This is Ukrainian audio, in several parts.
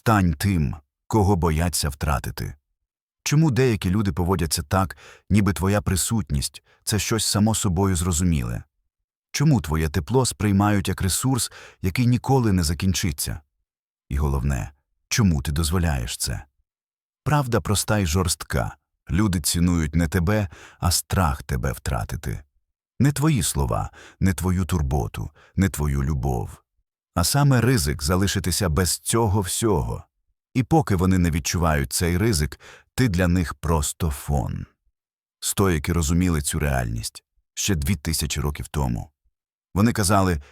Стань тим, кого бояться втратити. Чому деякі люди поводяться так, ніби твоя присутність це щось само собою зрозуміле? Чому твоє тепло сприймають як ресурс, який ніколи не закінчиться? І головне, чому ти дозволяєш це? Правда проста й жорстка. Люди цінують не тебе, а страх тебе втратити. Не твої слова, не твою турботу, не твою любов, а саме ризик залишитися без цього всього. І поки вони не відчувають цей ризик, ти для них просто фон. Стоїки розуміли цю реальність ще дві тисячі років тому. Вони казали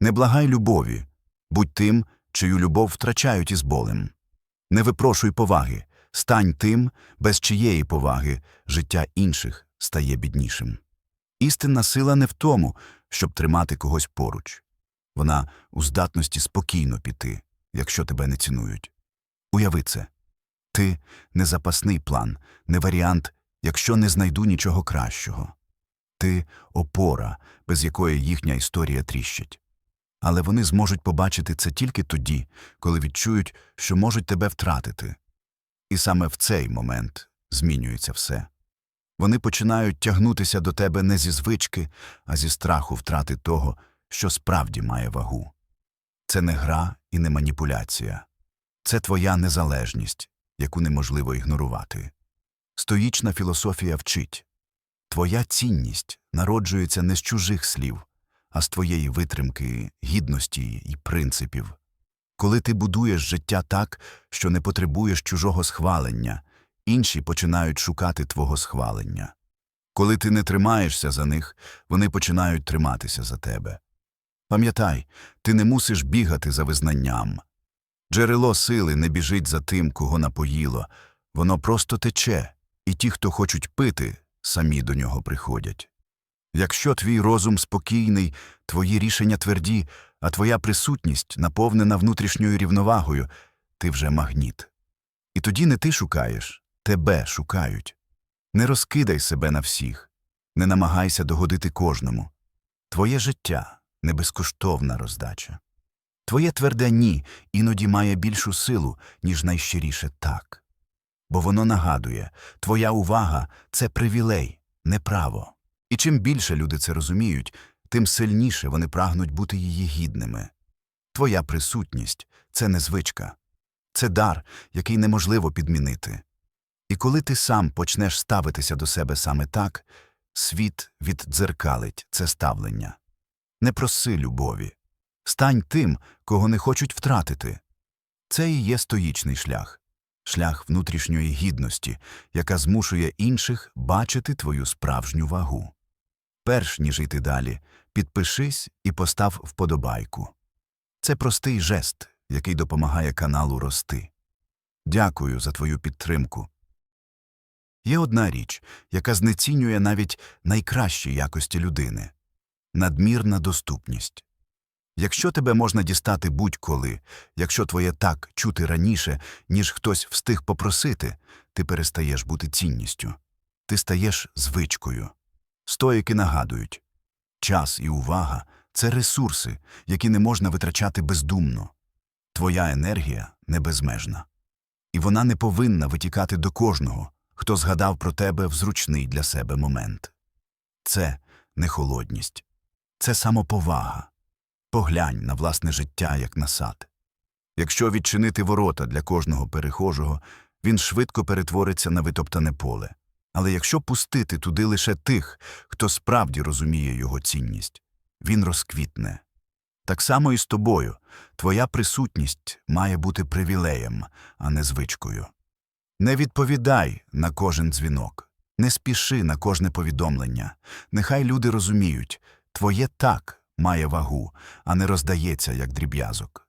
не благай любові, будь тим, чию любов втрачають із болем. Не випрошуй поваги, стань тим, без чиєї поваги життя інших стає біднішим. Істинна сила не в тому, щоб тримати когось поруч. Вона у здатності спокійно піти, якщо тебе не цінують. Уяви це. Ти не запасний план, не варіант, якщо не знайду нічого кращого. Ти опора, без якої їхня історія тріщить. Але вони зможуть побачити це тільки тоді, коли відчують, що можуть тебе втратити. І саме в цей момент змінюється все. Вони починають тягнутися до тебе не зі звички, а зі страху втрати того, що справді має вагу. Це не гра і не маніпуляція. Це твоя незалежність, яку неможливо ігнорувати. Стоїчна філософія вчить твоя цінність народжується не з чужих слів, а з твоєї витримки, гідності і принципів. Коли ти будуєш життя так, що не потребуєш чужого схвалення, інші починають шукати твого схвалення. Коли ти не тримаєшся за них, вони починають триматися за тебе. Пам'ятай, ти не мусиш бігати за визнанням. Джерело сили не біжить за тим, кого напоїло, воно просто тече, і ті, хто хочуть пити, самі до нього приходять. Якщо твій розум спокійний, твої рішення тверді, а твоя присутність наповнена внутрішньою рівновагою, ти вже магніт. І тоді не ти шукаєш, тебе шукають. Не розкидай себе на всіх, не намагайся догодити кожному. Твоє життя не безкоштовна роздача. Твоє тверде ні іноді має більшу силу, ніж найщиріше так. Бо воно нагадує твоя увага це привілей, не право. І чим більше люди це розуміють, тим сильніше вони прагнуть бути її гідними. Твоя присутність це не звичка, це дар, який неможливо підмінити. І коли ти сам почнеш ставитися до себе саме так, світ віддзеркалить це ставлення. Не проси любові. Стань тим, кого не хочуть втратити. Це і є стоїчний шлях, шлях внутрішньої гідності, яка змушує інших бачити твою справжню вагу. Перш ніж йти далі, підпишись і постав вподобайку. Це простий жест, який допомагає каналу рости. Дякую за твою підтримку. Є одна річ, яка знецінює навіть найкращі якості людини надмірна доступність. Якщо тебе можна дістати будь-коли, якщо твоє так чути раніше, ніж хтось встиг попросити, ти перестаєш бути цінністю, ти стаєш звичкою. Стоїки нагадують час і увага це ресурси, які не можна витрачати бездумно. Твоя енергія не безмежна. І вона не повинна витікати до кожного, хто згадав про тебе в зручний для себе момент. Це не холодність, це самоповага. Поглянь на власне життя як на сад. Якщо відчинити ворота для кожного перехожого, він швидко перетвориться на витоптане поле. Але якщо пустити туди лише тих, хто справді розуміє його цінність, він розквітне. Так само і з тобою твоя присутність має бути привілеєм, а не звичкою. Не відповідай на кожен дзвінок, не спіши на кожне повідомлення. Нехай люди розуміють твоє так має вагу, а не роздається як дріб'язок.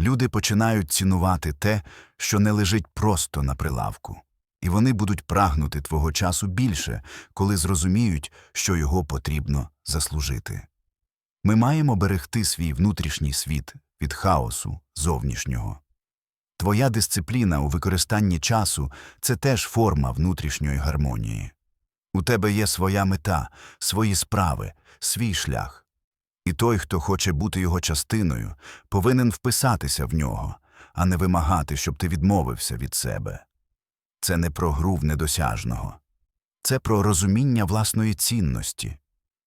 Люди починають цінувати те, що не лежить просто на прилавку, і вони будуть прагнути твого часу більше, коли зрозуміють, що його потрібно заслужити. Ми маємо берегти свій внутрішній світ від хаосу зовнішнього. Твоя дисципліна у використанні часу це теж форма внутрішньої гармонії. У тебе є своя мета, свої справи, свій шлях. І той, хто хоче бути його частиною, повинен вписатися в нього, а не вимагати, щоб ти відмовився від себе. Це не про гру в недосяжного. Це про розуміння власної цінності.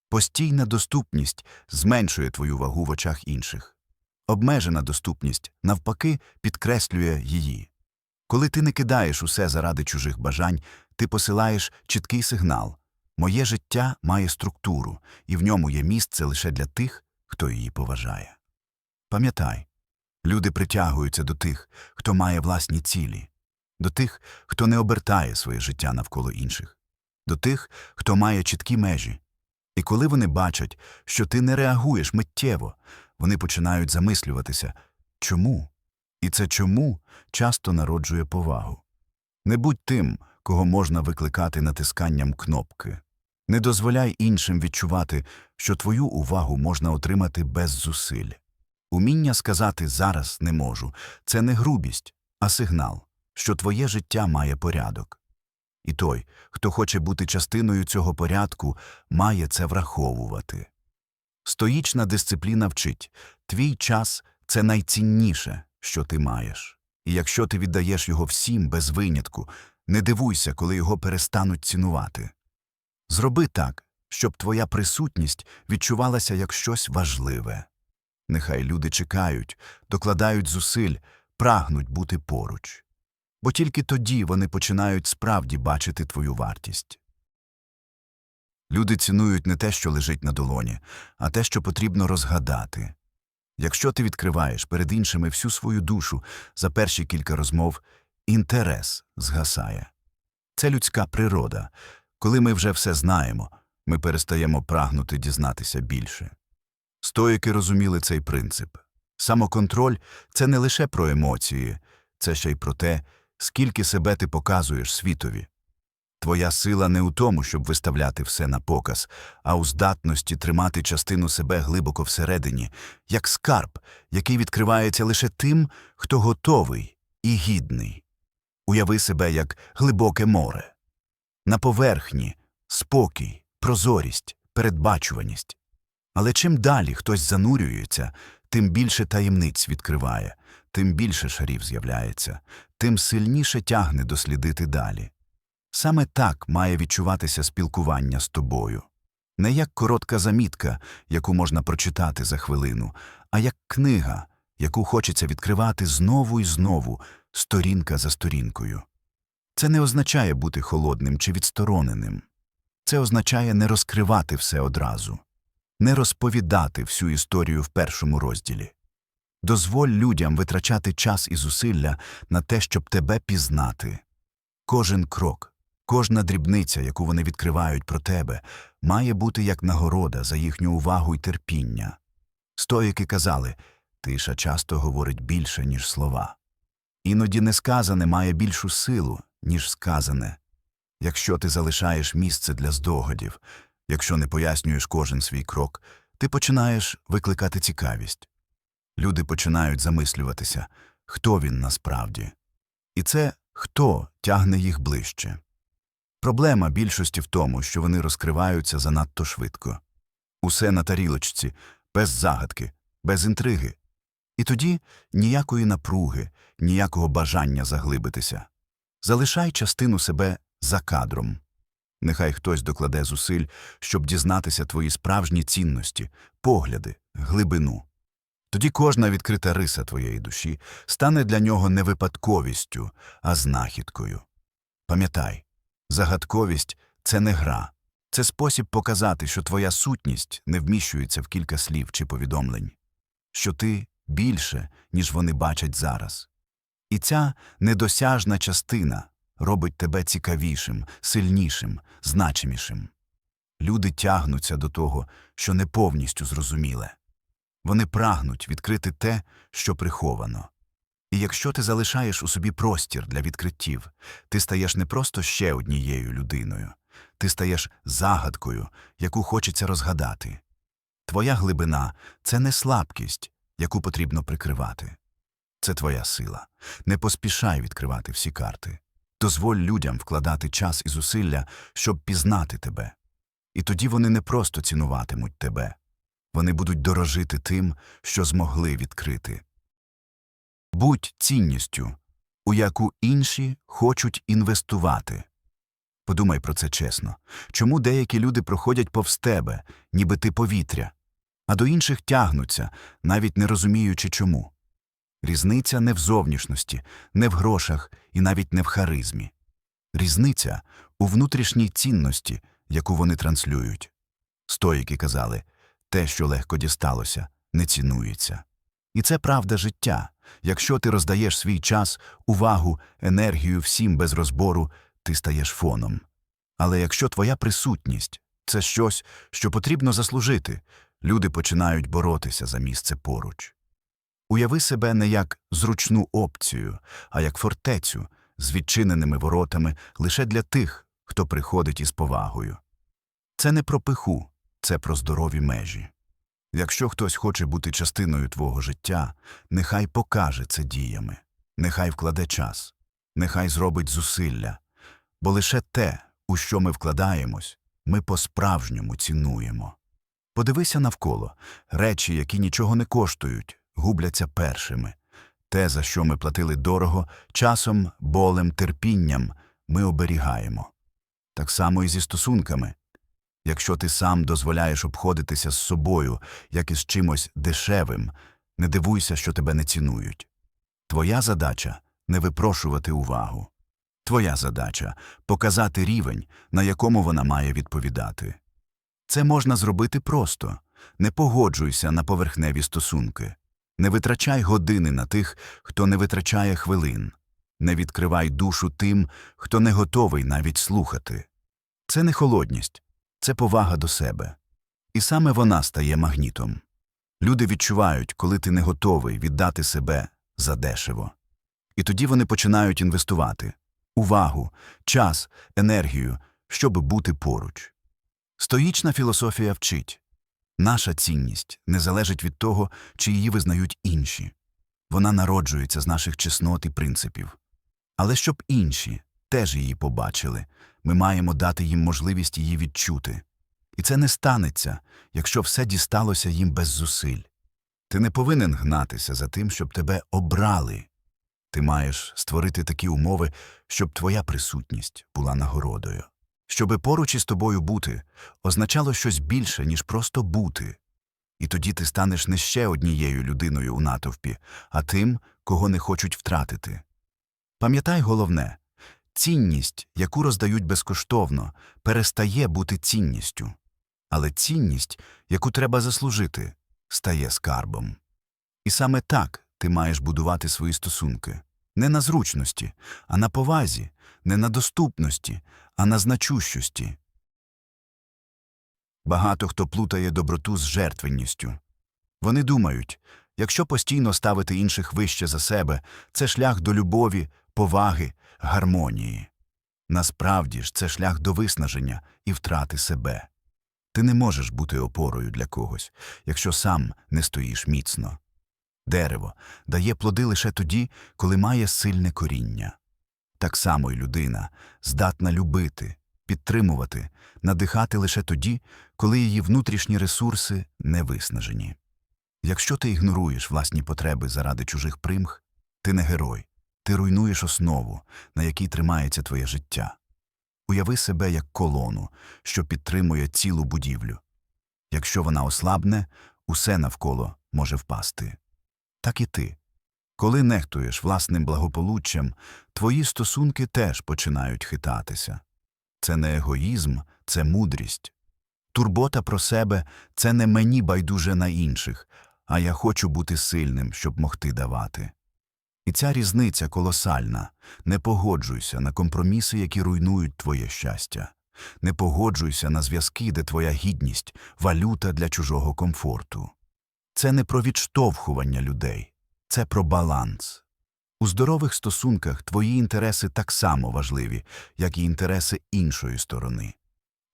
Постійна доступність зменшує твою вагу в очах інших. Обмежена доступність, навпаки, підкреслює її. Коли ти не кидаєш усе заради чужих бажань, ти посилаєш чіткий сигнал Моє життя має структуру, і в ньому є місце лише для тих, хто її поважає. Пам'ятай, люди притягуються до тих, хто має власні цілі, до тих, хто не обертає своє життя навколо інших, до тих, хто має чіткі межі. І коли вони бачать, що ти не реагуєш миттєво, вони починають замислюватися чому? І це чому часто народжує повагу. Не будь тим, кого можна викликати натисканням кнопки. Не дозволяй іншим відчувати, що твою увагу можна отримати без зусиль. Уміння сказати зараз не можу це не грубість, а сигнал, що твоє життя має порядок. І той, хто хоче бути частиною цього порядку, має це враховувати. Стоїчна дисципліна вчить твій час це найцінніше, що ти маєш. І якщо ти віддаєш його всім без винятку, не дивуйся, коли його перестануть цінувати. Зроби так, щоб твоя присутність відчувалася як щось важливе. Нехай люди чекають, докладають зусиль, прагнуть бути поруч. Бо тільки тоді вони починають справді бачити твою вартість. Люди цінують не те, що лежить на долоні, а те, що потрібно розгадати. Якщо ти відкриваєш перед іншими всю свою душу за перші кілька розмов, інтерес згасає. Це людська природа. Коли ми вже все знаємо, ми перестаємо прагнути дізнатися більше. Стоїки розуміли цей принцип. Самоконтроль це не лише про емоції, це ще й про те, скільки себе ти показуєш світові. Твоя сила не у тому, щоб виставляти все на показ, а у здатності тримати частину себе глибоко всередині, як скарб, який відкривається лише тим, хто готовий і гідний. Уяви себе як глибоке море. На поверхні спокій, прозорість, передбачуваність. Але чим далі хтось занурюється, тим більше таємниць відкриває, тим більше шарів з'являється, тим сильніше тягне дослідити далі. Саме так має відчуватися спілкування з тобою. Не як коротка замітка, яку можна прочитати за хвилину, а як книга, яку хочеться відкривати знову і знову, сторінка за сторінкою. Це не означає бути холодним чи відстороненим. Це означає не розкривати все одразу, не розповідати всю історію в першому розділі. Дозволь людям витрачати час і зусилля на те, щоб тебе пізнати. Кожен крок, кожна дрібниця, яку вони відкривають про тебе, має бути як нагорода за їхню увагу й терпіння. Стоїки казали тиша часто говорить більше, ніж слова. Іноді несказане має більшу силу, ніж сказане. Якщо ти залишаєш місце для здогадів, якщо не пояснюєш кожен свій крок, ти починаєш викликати цікавість. Люди починають замислюватися, хто він насправді. І це хто тягне їх ближче. Проблема більшості в тому, що вони розкриваються занадто швидко. Усе на тарілочці, без загадки, без інтриги. І тоді ніякої напруги, ніякого бажання заглибитися. Залишай частину себе за кадром. Нехай хтось докладе зусиль, щоб дізнатися твої справжні цінності, погляди, глибину. Тоді кожна відкрита риса твоєї душі стане для нього не випадковістю, а знахідкою. Пам'ятай, загадковість це не гра, це спосіб показати, що твоя сутність не вміщується в кілька слів чи повідомлень, що ти більше, ніж вони бачать зараз. І ця недосяжна частина робить тебе цікавішим, сильнішим, значимішим. Люди тягнуться до того, що не повністю зрозуміле. Вони прагнуть відкрити те, що приховано. І якщо ти залишаєш у собі простір для відкриттів, ти стаєш не просто ще однією людиною, ти стаєш загадкою, яку хочеться розгадати. Твоя глибина це не слабкість, яку потрібно прикривати. Це твоя сила. Не поспішай відкривати всі карти. Дозволь людям вкладати час і зусилля, щоб пізнати тебе. І тоді вони не просто цінуватимуть тебе, вони будуть дорожити тим, що змогли відкрити. Будь цінністю, у яку інші хочуть інвестувати. Подумай про це чесно. Чому деякі люди проходять повз тебе, ніби ти повітря, а до інших тягнуться, навіть не розуміючи чому? Різниця не в зовнішності, не в грошах і навіть не в харизмі. Різниця у внутрішній цінності, яку вони транслюють. Стоїки казали те, що легко дісталося, не цінується. І це правда життя. Якщо ти роздаєш свій час, увагу, енергію всім без розбору, ти стаєш фоном. Але якщо твоя присутність це щось, що потрібно заслужити, люди починають боротися за місце поруч. Уяви себе не як зручну опцію, а як фортецю з відчиненими воротами лише для тих, хто приходить із повагою. Це не про пиху, це про здорові межі. Якщо хтось хоче бути частиною твого життя, нехай покаже це діями, нехай вкладе час, нехай зробить зусилля, бо лише те, у що ми вкладаємось, ми по-справжньому цінуємо. Подивися навколо речі, які нічого не коштують, губляться першими. Те, за що ми платили дорого, часом, болем, терпінням, ми оберігаємо. Так само і зі стосунками. Якщо ти сам дозволяєш обходитися з собою, як із чимось дешевим, не дивуйся, що тебе не цінують. Твоя задача не випрошувати увагу. Твоя задача показати рівень, на якому вона має відповідати. Це можна зробити просто не погоджуйся на поверхневі стосунки, не витрачай години на тих, хто не витрачає хвилин, не відкривай душу тим, хто не готовий навіть слухати. Це не холодність, це повага до себе. І саме вона стає магнітом. Люди відчувають, коли ти не готовий віддати себе задешево. І тоді вони починають інвестувати увагу, час, енергію, щоб бути поруч. Стоїчна філософія вчить наша цінність не залежить від того, чи її визнають інші. Вона народжується з наших чеснот і принципів. Але щоб інші теж її побачили, ми маємо дати їм можливість її відчути. І це не станеться, якщо все дісталося їм без зусиль. Ти не повинен гнатися за тим, щоб тебе обрали. Ти маєш створити такі умови, щоб твоя присутність була нагородою. Щоби поруч із тобою бути, означало щось більше, ніж просто бути. І тоді ти станеш не ще однією людиною у натовпі, а тим, кого не хочуть втратити. Пам'ятай головне цінність, яку роздають безкоштовно, перестає бути цінністю. Але цінність, яку треба заслужити, стає скарбом. І саме так ти маєш будувати свої стосунки не на зручності, а на повазі, не на доступності, а на значущості. Багато хто плутає доброту з жертвенністю. Вони думають, якщо постійно ставити інших вище за себе, це шлях до любові, поваги, гармонії. Насправді ж це шлях до виснаження і втрати себе. Ти не можеш бути опорою для когось, якщо сам не стоїш міцно. Дерево дає плоди лише тоді, коли має сильне коріння. Так само й людина здатна любити, підтримувати, надихати лише тоді, коли її внутрішні ресурси не виснажені. Якщо ти ігноруєш власні потреби заради чужих примх, ти не герой, ти руйнуєш основу, на якій тримається твоє життя. Уяви себе як колону, що підтримує цілу будівлю. Якщо вона ослабне, усе навколо може впасти. Так і ти. Коли нехтуєш власним благополуччям, твої стосунки теж починають хитатися. Це не егоїзм, це мудрість. Турбота про себе це не мені байдуже на інших, а я хочу бути сильним, щоб могти давати. І ця різниця колосальна. Не погоджуйся на компроміси, які руйнують твоє щастя. Не погоджуйся на зв'язки, де твоя гідність валюта для чужого комфорту. Це не про відштовхування людей, це про баланс. У здорових стосунках твої інтереси так само важливі, як і інтереси іншої сторони.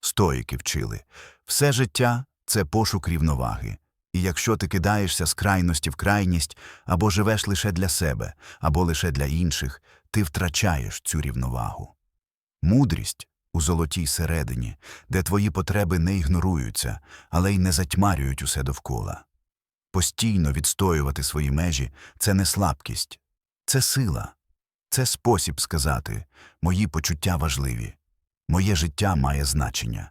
Стоїки вчили все життя це пошук рівноваги. І якщо ти кидаєшся з крайності в крайність, або живеш лише для себе, або лише для інших, ти втрачаєш цю рівновагу. Мудрість у золотій середині, де твої потреби не ігноруються, але й не затьмарюють усе довкола. Постійно відстоювати свої межі це не слабкість, Це сила, це спосіб сказати мої почуття важливі, моє життя має значення,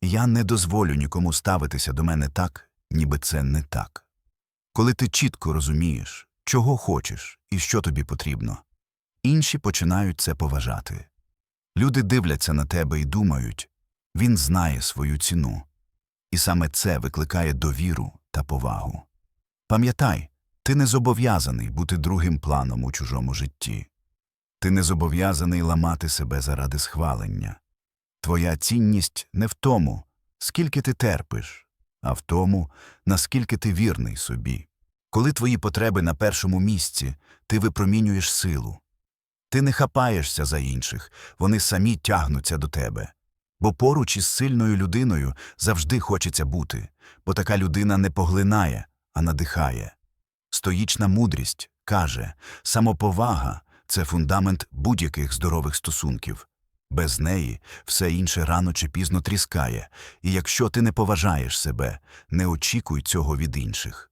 і я не дозволю нікому ставитися до мене так, ніби це не так. Коли ти чітко розумієш, чого хочеш і що тобі потрібно, інші починають це поважати. Люди дивляться на тебе і думають він знає свою ціну. І саме це викликає довіру та повагу. Пам'ятай, ти не зобов'язаний бути другим планом у чужому житті. Ти не зобов'язаний ламати себе заради схвалення. Твоя цінність не в тому, скільки ти терпиш, а в тому, наскільки ти вірний собі. Коли твої потреби на першому місці, ти випромінюєш силу. Ти не хапаєшся за інших, вони самі тягнуться до тебе. Бо поруч із сильною людиною завжди хочеться бути, бо така людина не поглинає, а надихає. Стоїчна мудрість каже, самоповага це фундамент будь-яких здорових стосунків. Без неї все інше рано чи пізно тріскає, і якщо ти не поважаєш себе, не очікуй цього від інших.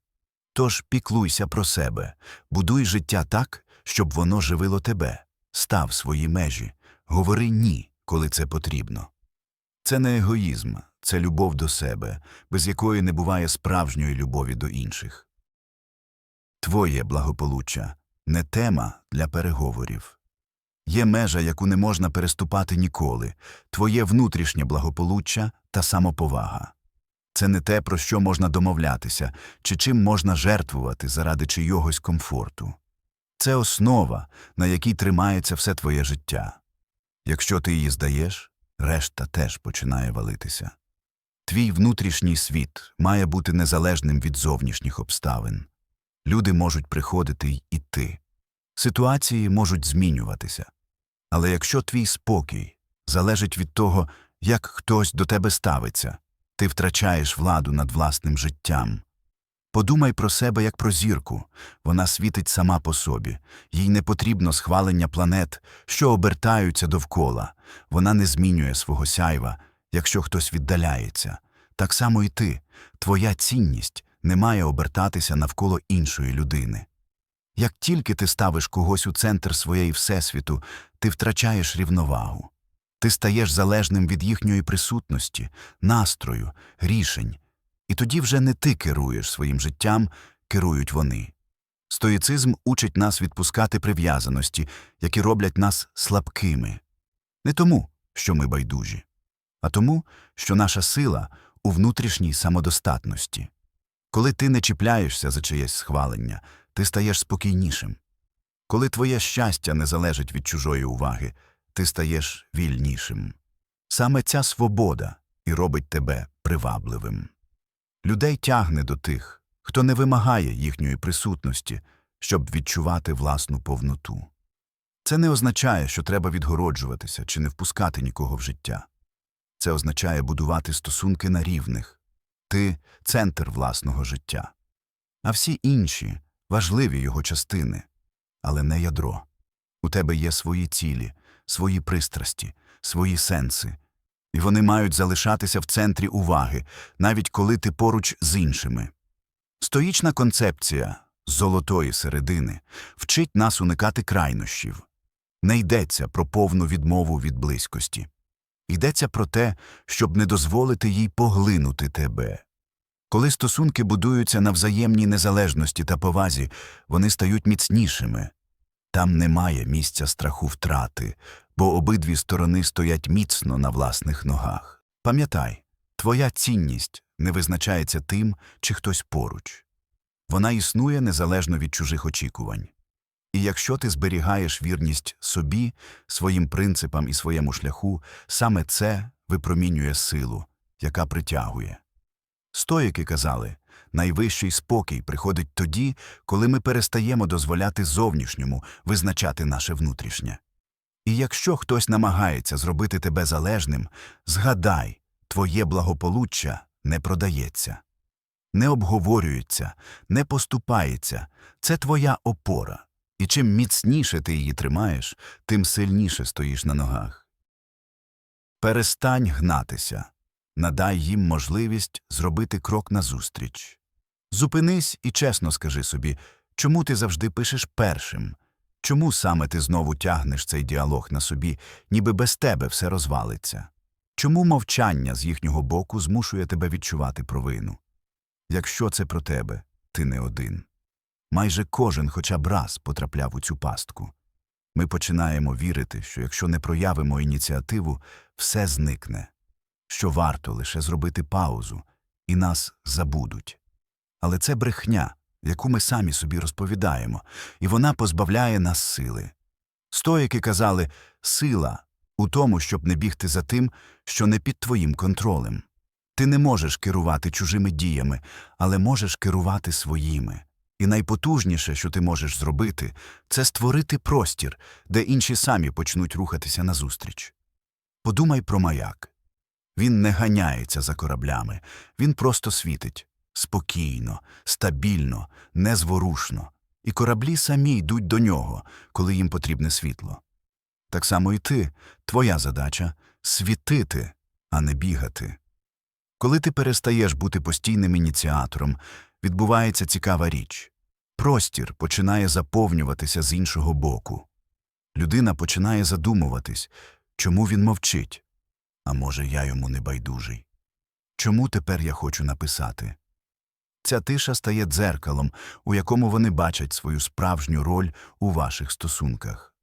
Тож піклуйся про себе, будуй життя так, щоб воно живило тебе, став свої межі, говори ні, коли це потрібно. Це не егоїзм, це любов до себе, без якої не буває справжньої любові до інших. Твоє благополуччя не тема для переговорів. Є межа, яку не можна переступати ніколи, твоє внутрішнє благополуччя та самоповага. Це не те, про що можна домовлятися, чи чим можна жертвувати заради чийогось комфорту. Це основа, на якій тримається все твоє життя. Якщо ти її здаєш, решта теж починає валитися. Твій внутрішній світ має бути незалежним від зовнішніх обставин. Люди можуть приходити й іти. Ситуації можуть змінюватися. Але якщо твій спокій залежить від того, як хтось до тебе ставиться, ти втрачаєш владу над власним життям. Подумай про себе як про зірку, вона світить сама по собі, їй не потрібно схвалення планет, що обертаються довкола, вона не змінює свого сяйва, якщо хтось віддаляється. Так само і ти, твоя цінність не має обертатися навколо іншої людини. Як тільки ти ставиш когось у центр своєї всесвіту, ти втрачаєш рівновагу. Ти стаєш залежним від їхньої присутності, настрою, рішень. І тоді вже не ти керуєш своїм життям, керують вони. Стоїцизм учить нас відпускати прив'язаності, які роблять нас слабкими. Не тому, що ми байдужі, а тому, що наша сила у внутрішній самодостатності. Коли ти не чіпляєшся за чиєсь схвалення, ти стаєш спокійнішим. Коли твоє щастя не залежить від чужої уваги, ти стаєш вільнішим. Саме ця свобода і робить тебе привабливим. Людей тягне до тих, хто не вимагає їхньої присутності, щоб відчувати власну повноту. Це не означає, що треба відгороджуватися чи не впускати нікого в життя. Це означає будувати стосунки на рівних. Ти центр власного життя. А всі інші важливі його частини, але не ядро. У тебе є свої цілі, свої пристрасті, свої сенси, і вони мають залишатися в центрі уваги, навіть коли ти поруч з іншими. Стоїчна концепція золотої середини вчить нас уникати крайнощів. Не йдеться про повну відмову від близькості. Йдеться про те, щоб не дозволити їй поглинути тебе. Коли стосунки будуються на взаємній незалежності та повазі, вони стають міцнішими. Там немає місця страху втрати, бо обидві сторони стоять міцно на власних ногах. Пам'ятай, твоя цінність не визначається тим, чи хтось поруч. Вона існує незалежно від чужих очікувань. І якщо ти зберігаєш вірність собі, своїм принципам і своєму шляху, саме це випромінює силу, яка притягує. Стоїки казали, найвищий спокій приходить тоді, коли ми перестаємо дозволяти зовнішньому визначати наше внутрішнє. І якщо хтось намагається зробити тебе залежним, згадай, твоє благополуччя не продається, не обговорюється, не поступається, це твоя опора, і чим міцніше ти її тримаєш, тим сильніше стоїш на ногах. Перестань гнатися, надай їм можливість зробити крок назустріч. Зупинись і чесно скажи собі, чому ти завжди пишеш першим, Чому саме ти знову тягнеш цей діалог на собі, ніби без тебе все розвалиться? Чому мовчання з їхнього боку змушує тебе відчувати провину? Якщо це про тебе, ти не один. Майже кожен хоча б раз потрапляв у цю пастку. Ми починаємо вірити, що якщо не проявимо ініціативу, все зникне, що варто лише зробити паузу, і нас забудуть. Але це брехня, яку ми самі собі розповідаємо, і вона позбавляє нас сили. Стоїки казали сила у тому, щоб не бігти за тим, що не під твоїм контролем. Ти не можеш керувати чужими діями, але можеш керувати своїми. І найпотужніше, що ти можеш зробити, це створити простір, де інші самі почнуть рухатися назустріч. Подумай про маяк. Він не ганяється за кораблями, він просто світить спокійно, стабільно, незворушно, і кораблі самі йдуть до нього, коли їм потрібне світло. Так само і ти, твоя задача світити, а не бігати. Коли ти перестаєш бути постійним ініціатором, відбувається цікава річ. Простір починає заповнюватися з іншого боку. Людина починає задумуватись, чому він мовчить. А може, я йому не байдужий? Чому тепер я хочу написати? Ця тиша стає дзеркалом, у якому вони бачать свою справжню роль у ваших стосунках.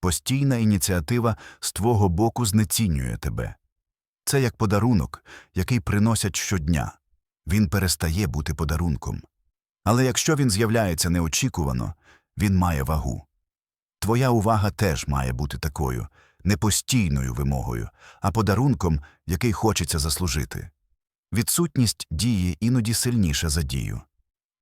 Постійна ініціатива з твого боку знецінює тебе. Це як подарунок, який приносять щодня. Він перестає бути подарунком. Але якщо він з'являється неочікувано, він має вагу. Твоя увага теж має бути такою, не постійною вимогою, а подарунком, який хочеться заслужити. Відсутність дії іноді сильніша за дію.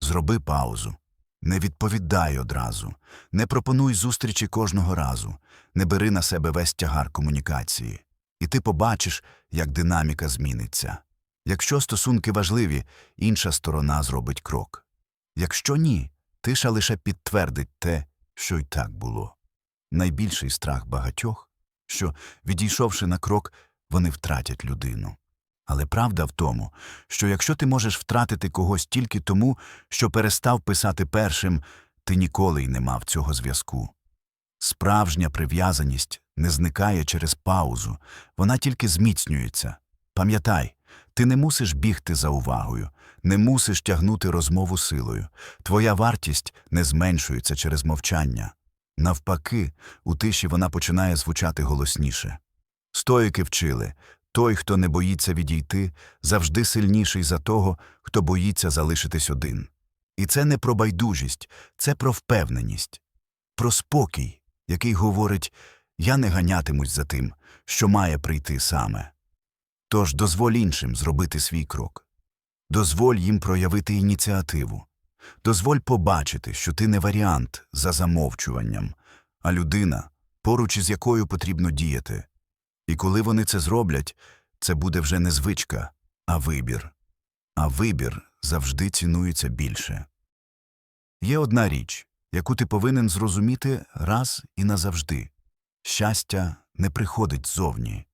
Зроби паузу. Не відповідай одразу, не пропонуй зустрічі кожного разу, не бери на себе весь тягар комунікації. І ти побачиш, як динаміка зміниться. Якщо стосунки важливі, інша сторона зробить крок. Якщо ні, тиша лише підтвердить те, що й так було. Найбільший страх багатьох, що, відійшовши на крок, вони втратять людину. Але правда в тому, що якщо ти можеш втратити когось тільки тому, що перестав писати першим, ти ніколи й не мав цього зв'язку. Справжня прив'язаність не зникає через паузу, вона тільки зміцнюється. Пам'ятай, ти не мусиш бігти за увагою, не мусиш тягнути розмову силою. Твоя вартість не зменшується через мовчання. Навпаки, у тиші вона починає звучати голосніше. Стоїки вчили той, хто не боїться відійти, завжди сильніший за того, хто боїться залишитись один. І це не про байдужість, це про впевненість, про спокій, який говорить я не ганятимусь за тим, що має прийти саме. Тож дозволь іншим зробити свій крок. Дозволь їм проявити ініціативу. Дозволь побачити, що ти не варіант за замовчуванням, а людина, поруч із якою потрібно діяти. І коли вони це зроблять, це буде вже не звичка, а вибір. А вибір завжди цінується більше. Є одна річ, яку ти повинен зрозуміти раз і назавжди щастя не приходить ззовні.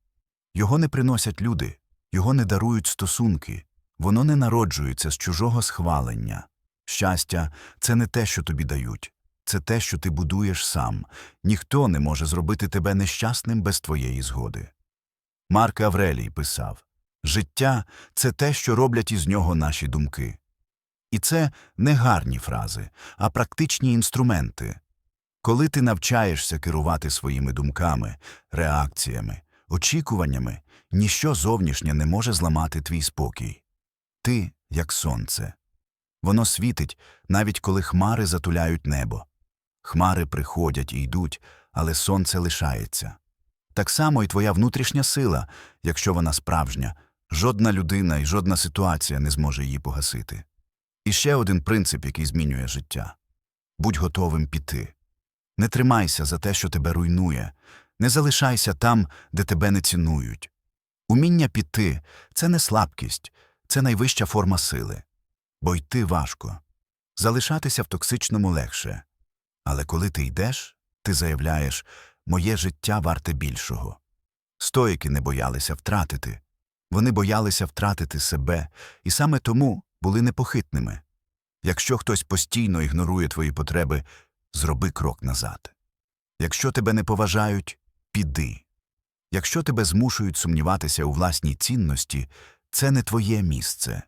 Його не приносять люди, його не дарують стосунки, воно не народжується з чужого схвалення. Щастя це не те, що тобі дають, це те, що ти будуєш сам. Ніхто не може зробити тебе нещасним без твоєї згоди. Марк Аврелій писав Життя це те, що роблять із нього наші думки. І це не гарні фрази, а практичні інструменти. Коли ти навчаєшся керувати своїми думками, реакціями, очікуваннями, ніщо зовнішнє не може зламати твій спокій. Ти, як сонце. Воно світить, навіть коли хмари затуляють небо. Хмари приходять і йдуть, але сонце лишається. Так само і твоя внутрішня сила, якщо вона справжня, жодна людина і жодна ситуація не зможе її погасити. І ще один принцип, який змінює життя будь готовим піти. Не тримайся за те, що тебе руйнує, не залишайся там, де тебе не цінують. Уміння піти це не слабкість, це найвища форма сили. Бо йти важко. Залишатися в токсичному легше. Але коли ти йдеш, ти заявляєш моє життя варте більшого. Стоїки не боялися втратити. Вони боялися втратити себе, і саме тому були непохитними. Якщо хтось постійно ігнорує твої потреби, зроби крок назад. Якщо тебе не поважають, піди. Якщо тебе змушують сумніватися у власній цінності, це не твоє місце.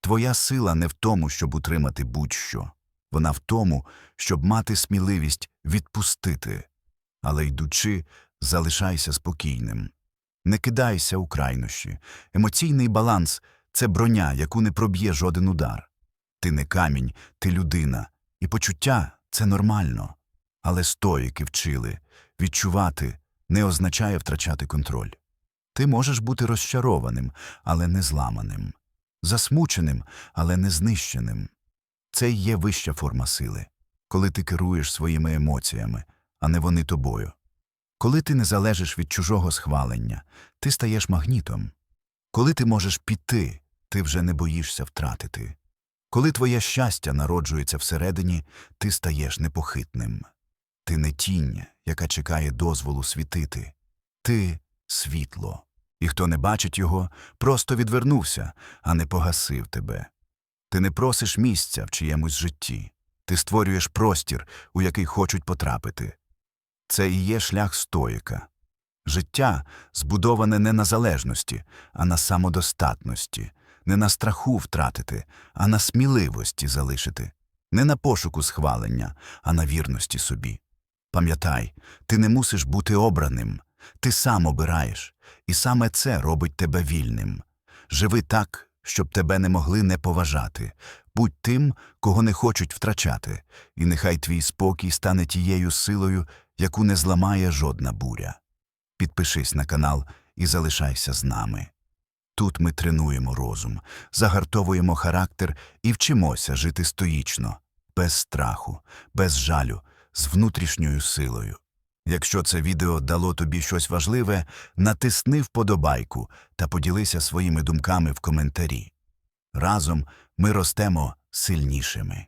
Твоя сила не в тому, щоб утримати будь-що. Вона в тому, щоб мати сміливість відпустити. Але йдучи, залишайся спокійним. Не кидайся у крайнощі. Емоційний баланс це броня, яку не проб'є жоден удар. Ти не камінь, ти людина, і почуття це нормально. Але стоїки вчили відчувати не означає втрачати контроль. Ти можеш бути розчарованим, але не зламаним, засмученим, але не знищеним. Це є вища форма сили, коли ти керуєш своїми емоціями, а не вони тобою. Коли ти не залежиш від чужого схвалення, ти стаєш магнітом. Коли ти можеш піти, ти вже не боїшся втратити. Коли твоє щастя народжується всередині, ти стаєш непохитним. Ти не тінь, яка чекає дозволу світити. Ти світло. І хто не бачить його, просто відвернувся, а не погасив тебе. Ти не просиш місця в чиємусь житті. Ти створюєш простір, у який хочуть потрапити. Це і є шлях стоїка. Життя збудоване не на залежності, а на самодостатності, не на страху втратити, а на сміливості залишити, не на пошуку схвалення, а на вірності собі. Пам'ятай, ти не мусиш бути обраним, ти сам обираєш, і саме це робить тебе вільним. Живи так, щоб тебе не могли не поважати. Будь тим, кого не хочуть втрачати, і нехай твій спокій стане тією силою, яку не зламає жодна буря. Підпишись на канал і залишайся з нами. Тут ми тренуємо розум, загартовуємо характер і вчимося жити стоїчно, без страху, без жалю, з внутрішньою силою. Якщо це відео дало тобі щось важливе, натисни вподобайку та поділися своїми думками в коментарі. Разом ми ростемо сильнішими.